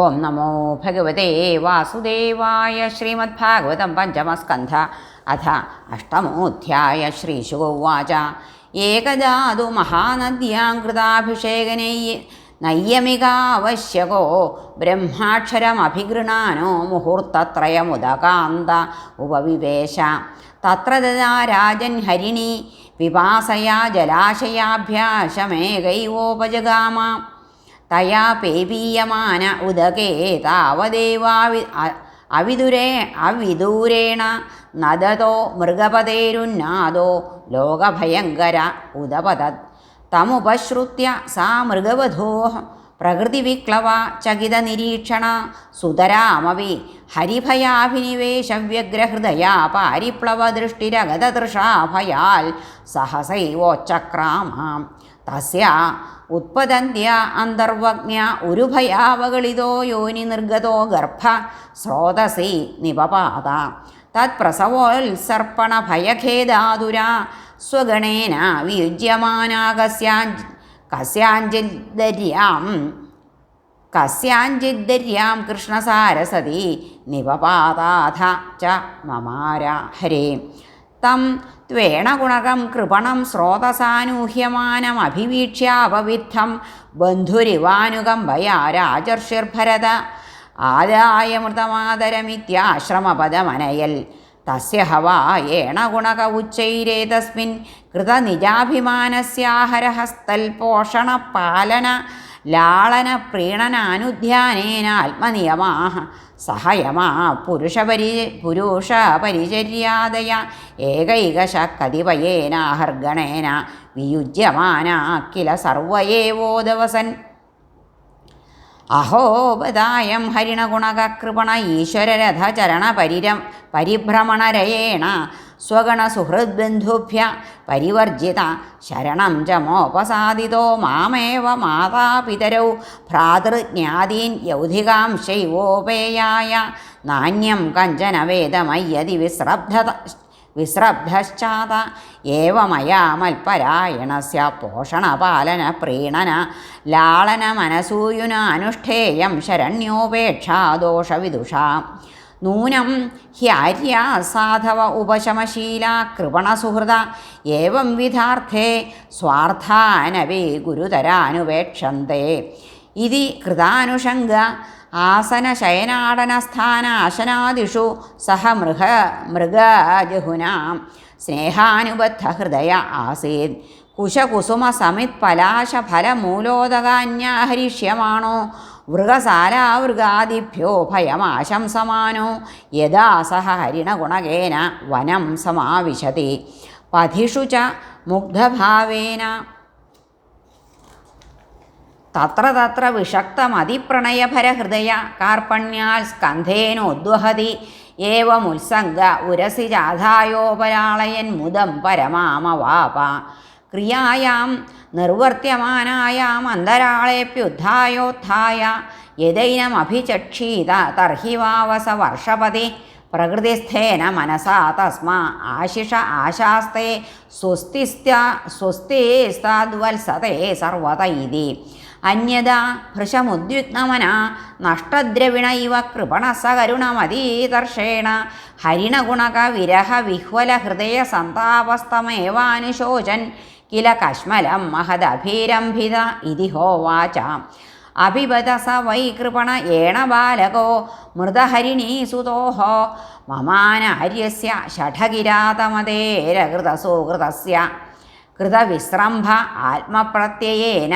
ഓം നമോ ഭഗവതേ വാസുദേവായ ശ്രീമദ്ഭാഗവതം പഞ്ചമസ്കന്ധ. അഥ അഷ്ടമോധ്യായ ശ്രീശുഗോവാച ഏകദാതു മഹാനദ്യാം കൃതാഭിഷേകനൈ നയ്യമികാവശ്യകോ ബ്രഹ്മാക്ഷരമഭിഗൃണാനോ മുഹൂർത്തത്രയമുദകാന്ത ഉപവിവേശ. തത്ര രാജൻ ഹരിണി പിപാസയാ ജലാശയാഭ്യാസമേകൈവോപജഗാമ തയാ പേപീയമാന ഉദകേ താവദേവാവി അ- അവിദുരേ അവിദൂരേണ നദതോ മൃഗപതേരുന്നാദോ ലോകഭയങ്കര ഉദപതത് തമുപശ്രുത്യ സാ മൃഗവധോ പ്രകൃതിവിക്ലവ ചകിതനിരീക്ഷണ സുതരാമവി ഹരിഭയാഭിനിവേശവ്യഗ്രഹൃദയാ പാരിപ്ലവദൃഷ്ടിരഗതതൃഷാ ഭയാൽ സഹസൈവോച്ചക്രാമാം. തസ്യ ഉത്പതന്ത്യ അന്തർവജ്ഞ ഉരുഭയാവകളിതോ യോനി നിർഗതോ ഗർഭ സ്രോതസി നിപപാത. തത്പ്രസവോത്സർപ്പണഭയഖേദാതുര സ്വഗണേന വിയുജ്യമാനാ കസ്യാഞ്ചിദ്ധര്യാം കസ്യാഞ്ചിദ്ദര്യാം കൃഷ്ണസാരസതി നിപപാതാഥ ച മമാര ഹരേ. തം ത്വേണഗുണകം കൃപണം സ്രോതസാനൂഹ്യമാനമഭിവീക്ഷ്യാപവിദ്ധം ബന്ധുരിവാനുകമ്പയാ രാജർഷിർഭരത. ആദായമൃതമാതരമിത്യാശ്രമപദമനയൽ തസ്യ ഹവായേണ ഗുണക ഉച്ചൈരേതസ്മിൻ കൃതനിജാഭിമാനസ്യാഹരഹസ്തൽപോഷണപാലന ലാളന പ്രീണനാനുധ്യാനേന ആത്മനിയമാ സഹയമാ പുരുഷപരി പുരുഷപരിചര്യാദയ ഏകൈകശ കതിപയേനാഹർഗണേന വിയുജ്യമാന കില സർവയേവോദവസൻ അഹോപദായം ഹരിണഗുണകൃപണ ഈശ്വരരഥചരണ പരിരം പരിഭ്രമണരയേണ സ്വഗണസുഹൃദ്ബന്ധുഭ്യ പരിവർജിത ശരണം ച മോപസാദിതോ മാമേവ മാതാപിതരൗ ഭ്രാതൃജ്ഞാതീൻ യൗധികാംശൈവോപേയായ നാണ്യം കഞ്ചന വേദമയ്യതി വിസ്രബ്ധ വിസ്രബ്ധശ്ചാത ഏവമയാമൽപരായണസ്യ പോഷണപാലന പ്രീണന ലാളന മനസൂയുന അനുഷ്ഠേയം ശരണ്യോപേക്ഷാദോഷവിദുഷാ നൂനം ഹ്യാര്യ സാധവ ഉപശമശീല കൃപണസുഹൃത ഏവം വിധാർത്ഥേ സ്വാർത്ഥാനവേ ഗുരുതരാനുപേക്ഷന്തേ. ഇതി കൃതാനുഷംഗ ആസനശയനാടനസ്ഥാനാശനാദിഷു സഹ മൃഗ മൃഗജഹുനാം സ്നേഹാനുബദ്ധഹൃദയ ആസീത് കുശകുസുമസമിത്പലാശഫലമൂലോദകാന്യാഹരിഷ്യമാണോ? വൃഗസാലാവൃഗാദിഭ്യോ ഭയമാശംസമാനോ യഥാ സഹ ഹരിണഗുണകേന വനം സമാവിശതി. പഥിഷു ച മുഗ്ധഭാവേന. തത്ര തത്ര വിഷക്തമതിപ്രണയഭരഹൃദയ കാർപ്പണ്യാൽ സ്കന്ധേനോദ്വഹതി. ഏവമുത്സംഗ ഉരസി ജാഥായോപരാളയൻ മുദം പരമാമവാപ. ക്രിയായാം നിർവർത്യമാനായാം അന്തരാളേപ്യുദ്ധായോത്ഥായ യദൈനമഭിചക്ഷീത തർഹിവാവസ വർഷപതി പ്രകൃതിസ്ഥേന മനസാ തസ്മാ ആശിഷ ആശാസ്തേ സ്വസ്തിസ്ത സ്വസ്തിസ്താദ്വത്സതേ സർവത ഇതി. അന്യത ഭൃശമുദ്വിഗ്നമന നഷ്ടദ്രവിണ ഇവ കൃപണസകരുണമതീതർഷേണ ഹരിണഗുണക വിരഹ സന്താപസ്തമേവാനുശോചൻ കില കശ്മലം മഹദഭിരംഭിത ഇതി ഹോവാച അഭിപത സ വൈ കൃപണ ഏണ ബാലകോ മൃതഹരിണീസുതോः മമാനാര്യസ്യ ഷഠകിരാതമതേരകൃതസുഹൃതസ്യ കൃതവിസ്രംഭ ആത്മപ്രത്യയേന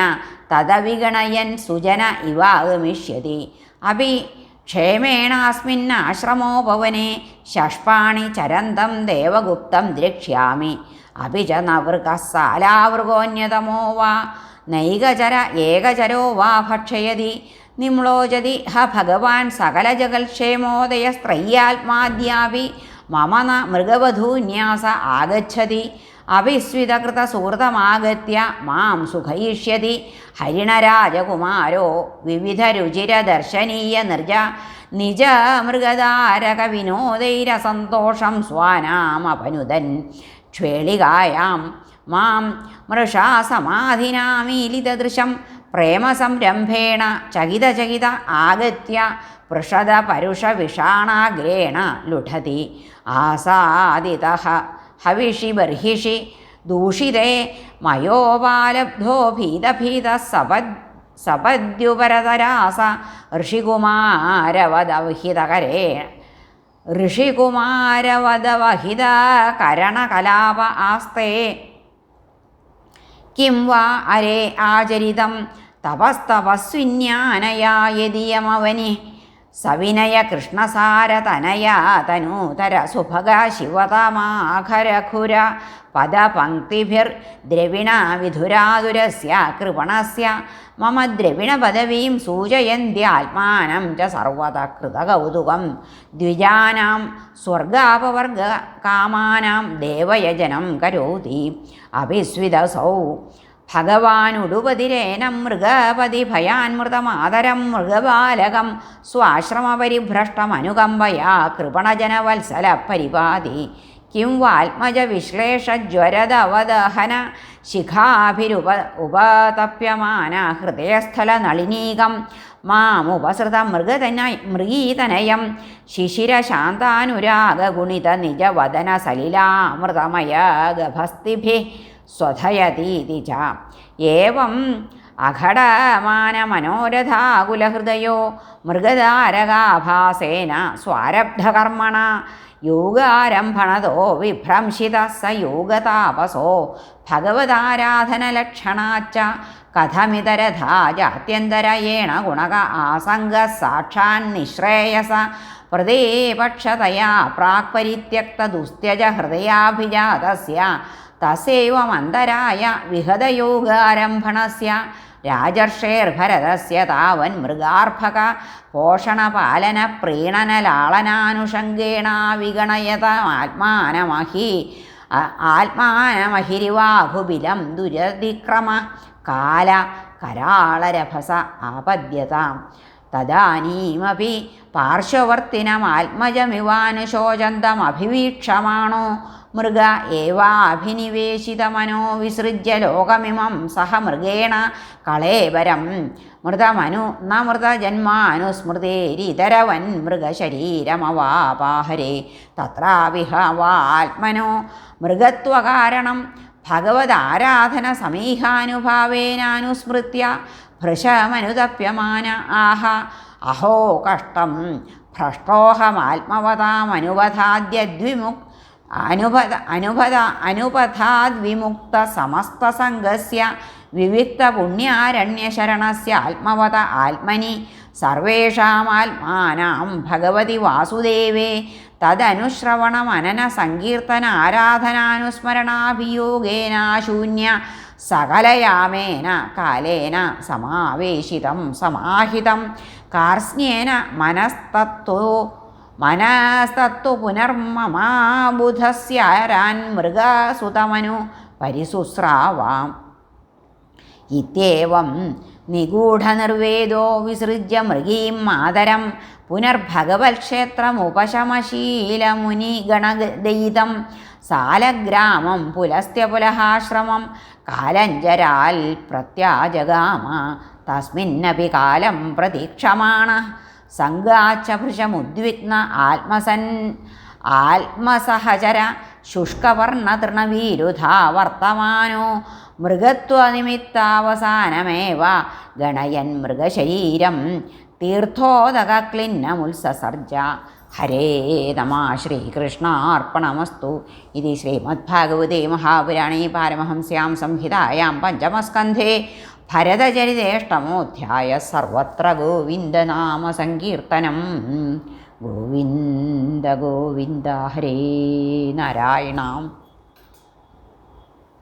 തദവിഗണയൻ സുജന ഇവ ആഗമിഷ്യതി അപി ക്ഷേമേണാസ്മിന്നാശ്രമോപവനെ ഷഷ്പാണി ചരന്തം ദേവഗുപ്തം ദ്രക്ഷ്യാമി അപി ച നവൃഗസാലാവൃഗോന്യതമോ വാ നൈകചര ഏകചരോ വാ ഭക്ഷയതി നിമ്ലോചതി ഹ ഭഗവാൻ സകല സകലജഗൽക്ഷേമോദയസ്ത്രയ്യാത്മാദ്യാപി മമ ന മൃഗവധൂന്യാസ ആഗച്ഛതി അവിസ്വിതകൃതസുഹൃതമാഗത്യ മാം സുഖയിഷ്യതി ഹരിണരാജകുമാരോ വിവിധ വിവിധരുചിരദർശനീയ നിർജ നിജ മൃഗധാരക വിനോദൈരസന്തോഷം സ്വാനാമപനുദൻ ക്ഷേളികായാം. മാം മൃഷാ സമാധിനാമീലിതദൃശം പ്രേമസംരംഭേണ ചകിതചകിത ആഗത്യ പൃഷത വിഷാണാഗ്രേണ ലുഠതി. ആസാദിത ഹവിഷി ബർഹിഷി ദൂഷിതേ മയോപാലബ്ധോ ഭീതഭീത സപദ് സപദ്യുപരതരാസ ഋഷികുമാരവദവിഹിതകരേ ഋഷികുമാരവദവഹിത കരണകലാപ ആസ്തേ. കിം വാ അരേ ആചരിതം. തപസ്തപസ്വിന്യാനയായതിയമവനി സവിനയ കൃഷ്ണസാരതനയാ തനൂതര സുഭഗ ശിവതമാഖരഖുര പദപങ്ക്തിഭിർദ്രവിണ വിധുരാതുരസ്യ കൃപണസ്യ മമ ദ്രവിണപദവീം സൂചയന്ത്യാത്മാനം ച സർവത കൃതകൗതുകം ദ്വിജാനാം സ്വർഗാപവർഗ കാമാനാം ദേവയജനം കരോതി അഭിസ്വിതസൗ ഭഗവാനുടുപതിരേന മൃഗപതി ഭയാൻമൃതമാതരം മൃഗബാലകം. സ്വാശ്രമപരിഭ്രഷ്ടമനുകമ്പയാ കൃപണജനവത്സല പരിപാതി കിം വാത്മജ വിശ്ലേഷജ്വരദവദഹന ശിഖാഭിരുപ ഉപതപ്യമാന ഹൃദയസ്ഥല നളിനീകം മാമുപസൃത മൃഗതന മൃഗീതനയം. ശിശിരശാന്താനുരാഗഗുണിത നിജവദന സലിലാമൃതമയ ഗഭസ്തിഭി സ്വധയതീതി ച ഏവം അഘടമാനമനോരഥാകുലഹൃദയോ മൃഗധാരകാഭാസേന സ്വാരബ്ധകർമ്മണ. യോഗാരംഭണതോ വിഭ്രംശിത സ യോഗതാപസോ ഭഗവതാരാധനലക്ഷണാച്ച കഥമിതരഥാ ജാത്യന്തരയേണ ഗുണക ആസംഗ സാക്ഷാൻ നിശ്രേയസ പ്രദേപക്ഷതയാ പ്രാക് പരിത്യക്ത ദുസ്ത്യജ ഹൃദയാഭിജാതസ്യ തസ്യൈവമന്തരായ വിഹതയോഗാരംഭണസ്യ രാജർഷേർഭരതസ്യ താവൻ മൃഗാർഭക പോഷണപാലന പ്രീണന ലാളനാനുഷംഗേണ വിഗണയത ആത്മാനമഹി ആത്മാനമഹിരിവാഹുബിലം ദുരതിക്രമ കാല കരാളരഭസ ആപദ്യതാം. തദാനീമപി പാർശ്വവർത്തിനമാത്മജമിവാനുശോചന്തമഭിവീക്ഷമാണോ മൃഗ ഏവാഭിനിവേശിതമനോ വിസൃജ്യ ലോകമിമം സഹ മൃഗേണ കളേവരം. മൃതമനു ന മൃതജന്മാനുസ്മൃതേരിതരവൻ മൃഗശരീരമവാപാഹരേ. തത്രാവിഹ വാത്മനോ മൃഗത്വകാരണം ഭഗവതാരാധന സമീഹാനുഭാവേനാനുസ്മൃത്യ ഭൃശമനുതപ്യമാന ആഹ. അഹോ കഷ്ടം. ഭ്രഷ്ടോഹമാത്മവതാമനുപധാദ്യദ്വിമുക് അനുപത അനുപത അനുപഥാദ്വിമുക്ത സമസ്തസംഗസ്യ വിവിക്ത പുണ്യാരണ്യശരണസ്യ ആത്മവത ആത്മനി സർവേഷാമാത്മാനാം ഭഗവതി വാസുദേവേ. തദനുശ്രവണമനന സങ്കീർത്തന ആരാധനാനുസ്മരണാഭിയോഗേനാശൂന്യ സകലയാമേന കാലേന സമാവേശിതം സമാഹിതം. കാർസ്ന്യേന മനസ്തത്വോ മനസ്തത്വ പുനർമമാബുധസ്യാരാൻ മൃഗസുതമനു പരിശുശ്രാവാം. ഇത്യേവം നിഗൂഢനിർവേദോ വിസൃജ്യ മൃഗീം മാതരം പുനർഭഗവത്ക്ഷേത്രമുപശമശീലമുനിഗണദയിതം സാലഗ്രാമം പുലസ്ത്യ പുലഹാശ്രമം കാലഞ്ചരാൽ പ്രത്യാജഗാമ. തസ്മിന്നപി കാലം പ്രതീക്ഷമാണ. സംഘാച്ചഭൃശമുദ്വിഗ്ന ആത്മസൻ ആത്മസഹചര ശുഷ്കവർണതൃണവീരുധാ വർത്തമാനോ മൃഗത്വനിമിത്താവസാനമേവ ഗണയൻ മൃഗശരീരം തീർത്ഥോദകക്ലിന്നമുത്സസർജ. ഹരേ നമ ശ്രീകൃഷ്ണാർപ്പണമസ്തു. ഇത് ശ്രീമദ്ഭാഗവതേ മഹാപുരാണേ പാരമഹംസ്യാം സംഹിതായാം പഞ്ചമസ്കന്ധേ. ഭരതചരിതേഷ്ടമോധ്യായ സർവത്ര ഗോവിന്ദനാമസങ്കീർത്തനം ഗോവിന്ദ ഗോവിന്ദ ഹരേ നാരായണ.